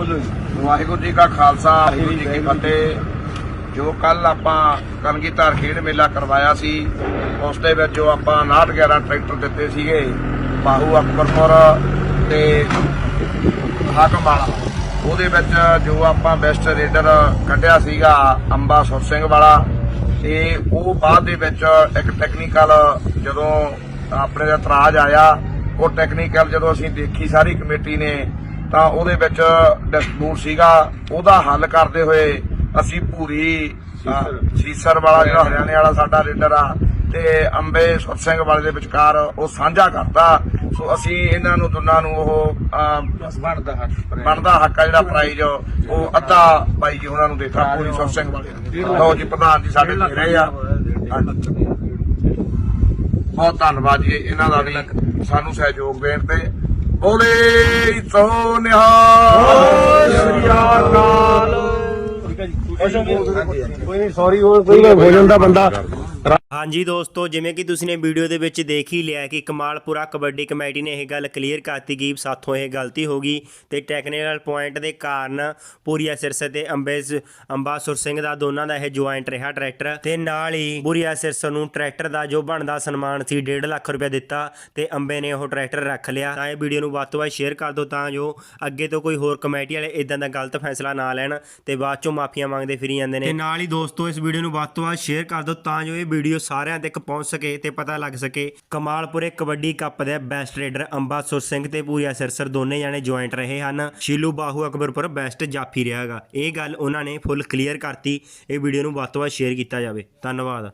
ਬੋਲੋ ਜੀ ਵਾਹਿਗੁਰੂ ਜੀ ਕਾ ਖਾਲਸਾ, ਵਾਹਿਗੁਰੂ ਜੀ ਕੀ ਫਤਿਹ। ਜੋ ਕੱਲ ਆਪਾਂ ਕਲਗੀਧਰ ਖੇਡ ਮੇਲਾ ਕਰਵਾਇਆ ਸੀ, ਉਸ ਦੇ ਵਿੱਚ ਜੋ ਆਪਾਂ 59 11 ਟਰੈਕਟਰ ਦਿੱਤੇ ਸੀਗੇ, ਬਾਹੂ ਅਕਬਰਪੁਰ ਤੇ ਹਾਕਮ ਵਾਲਾ ਉਹਦੇ ਵਿੱਚ ਜੋ ਆਪਾਂ ਬੈਸਟ ਰੇਡਰ ਕੱਢਿਆ ਸੀਗਾ ਅੰਬਾ ਸੁਰ ਸਿੰਘ ਵਾਲਾ, ਤੇ ਉਹ ਬਾਅਦ ਦੇ ਵਿੱਚ ਇੱਕ ਟੈਕਨੀਕਲ ਜਦੋਂ ਆਪਣੇ ਦਾ ਇਤਰਾਜ਼ ਆਇਆ, ਉਹ ਟੈਕਨੀਕਲ ਜਦੋਂ ਅਸੀਂ ਦੇਖੀ ਸਾਰੀ ਕਮੇਟੀ ਨੇ ਤਾਂ ਉਹਦੇ ਵਿੱਚ ਡਿਸਪਿਊਟ ਸੀਗਾ ਉਹਦਾ ਹੱਲ ਕਰਦੇ ਹੋਏ ਅਸੀਂ ਪੂਰੀ ਸੀਸਰ। ਵਾਲਾ ਜਿਹੜਾ ਹਰਿਆਣੇ ਵਾਲਾ ਸਾਡਾ ਰੇਡਰ ਆ ਤੇ ਅੰਬੇ ਸੁਰ ਸਿੰਘ ਵਾਲੇ ਦੇ ਵਿਚਕਾਰ ਉਹ ਸਾਂਝਾ ਕਰਤਾ। ਸੋ ਅਸੀਂ ਇਹਨਾਂ ਨੂੰ ਦੋਨਾਂ ਨੂੰ ਉਹ ਬਣਦਾ ਹੱਕ ਆ ਜਿਹੜਾ ਪ੍ਰਾਈਜ਼ ਉਹ ਅੱਧਾ ਬਾਈ ਜੀ ਉਹਨਾਂ ਨੂੰ ਦੇਤਾ ਪੂਰੀ ਸੁਰ ਸਿੰਘ ਵਾਲੇ ਲਓ ਜੀ ਪ੍ਰਧਾਨ ਜੀ ਸਾਡੇ ਰਹੇ ਆ। ਬਹੁਤ ਧੰਨਵਾਦ ਜੀ ਇਹਨਾਂ ਦਾ ਵੀ ਸਾਨੂੰ ਸਹਿਯੋਗ ਦੇਣ ਤੇ। ਬੋਲੇ ਸੋ ਨਿਹਾਲ। ਸ੍ਰੀ ਅਕਾਲ। ਕੋਈ ਨਹੀਂ ਸੌਰੀ ਹੋਰ ਕੋਈ ਹੋ ਜਾਂਦਾ ਬੰਦਾ। ਹਾਂਜੀ ਦੋਸਤੋ, ਜਿਵੇਂ ਕਿ ਤੁਸੀਂ ਨੇ ਵੀਡੀਓ ਦੇ ਵਿੱਚ ਦੇਖ ਹੀ ਲਿਆ ਕਿ ਕਮਾਲਪੁਰਾ ਕਬੱਡੀ ਕਮੇਟੀ ਨੇ ਇਹ ਗੱਲ ਕਲੀਅਰ ਕਰਤੀ ਕਿ ਸਾਥੋਂ ਇਹ ਗਲਤੀ ਹੋ ਗਈ ਤੇ ਟੈਕਨੀਕਲ ਪੁਆਇੰਟ ਦੇ ਕਾਰਨ ਪੂਰੀਆ ਸਿਰਸੇ ਤੇ ਅੰਬੇਸ ਅੰਬਾਸੁਰ ਸਿੰਘ ਦਾ ਦੋਨਾਂ ਦਾ ਇਹ ਜੁਆਇੰਟ ਰਿਹਾ ਟਰੈਕਟਰ ਤੇ ਨਾਲ ਹੀ ਪੂਰੀਆ ਸਿਰਸੇ ਨੂੰ ਟਰੈਕਟਰ ਦਾ ਜੋ ਬਣਦਾ ਸਨਮਾਨ ਸੀ 1.5 ਲੱਖ ਰੁਪਏ ਦਿੱਤਾ ਤੇ ਅੰਬੇ ਨੇ ਉਹ ਟਰੈਕਟਰ ਰੱਖ ਲਿਆ। ਤਾਂ ਇਹ ਵੀਡੀਓ ਨੂੰ ਵੱਧ ਤੋਂ ਵੱਧ ਸ਼ੇਅਰ ਕਰ ਦਿਓ ਤਾਂ ਜੋ ਅੱਗੇ ਤੋਂ ਕੋਈ ਹੋਰ ਕਮੇਟੀ ਵਾਲੇ ਇਦਾਂ ਦਾ ਗਲਤ ਫੈਸਲਾ ਨਾ ਲੈਣ ਤੇ ਬਾਅਦ ਚੋਂ ਮਾਫੀਆਂ ਮੰਗਦੇ ਫਿਰੀ ਜਾਂਦੇ ਨੇ। ਤੇ ਨਾਲ ਹੀ ਦੋਸਤੋ, ਇਸ ਵੀਡੀਓ ਨੂੰ ਵੱਧ ਤੋਂ ਵੱਧ ਸ਼ੇਅਰ ਕਰ ਦਿਓ ਤਾਂ ਜੋ ਇਹ ਵੀਡੀਓ ਸਾਰਿਆਂ ਤੱਕ ਪਹੁੰਚ ਸਕੇ ਤੇ ਪਤਾ ਲੱਗ ਸਕੇ। ਕਮਾਲਪੁਰੇ ਕਬੱਡੀ ਕੱਪ ਦੇ ਬੈਸਟ ਰੇਡਰ ਅੰਬਾਸੁਰ ਸਿੰਘ ਤੇ ਪੂਰੀਆ ਸਿਰਸਰ ਦੋਨੇ ਜਾਣੇ ਜੁਆਇੰਟ ਰਹੇ ਹਨ। ਸ਼ੀਲੂ ਬਾਹੂ ਅਕਬਰਪੁਰ ਬੈਸਟ ਜਾਫੀ ਰਿਹਾਗਾ ਇਹ ਗੱਲ ਉਹਨਾਂ ਨੇ ਫੁੱਲ ਕਲੀਅਰ ਕਰਤੀ। ਇਹ ਵੀਡੀਓ ਨੂੰ ਵੱਧ ਤੋਂ ਵੱਧ ਸ਼ੇਅਰ ਕੀਤਾ ਜਾਵੇ। ਧੰਨਵਾਦ।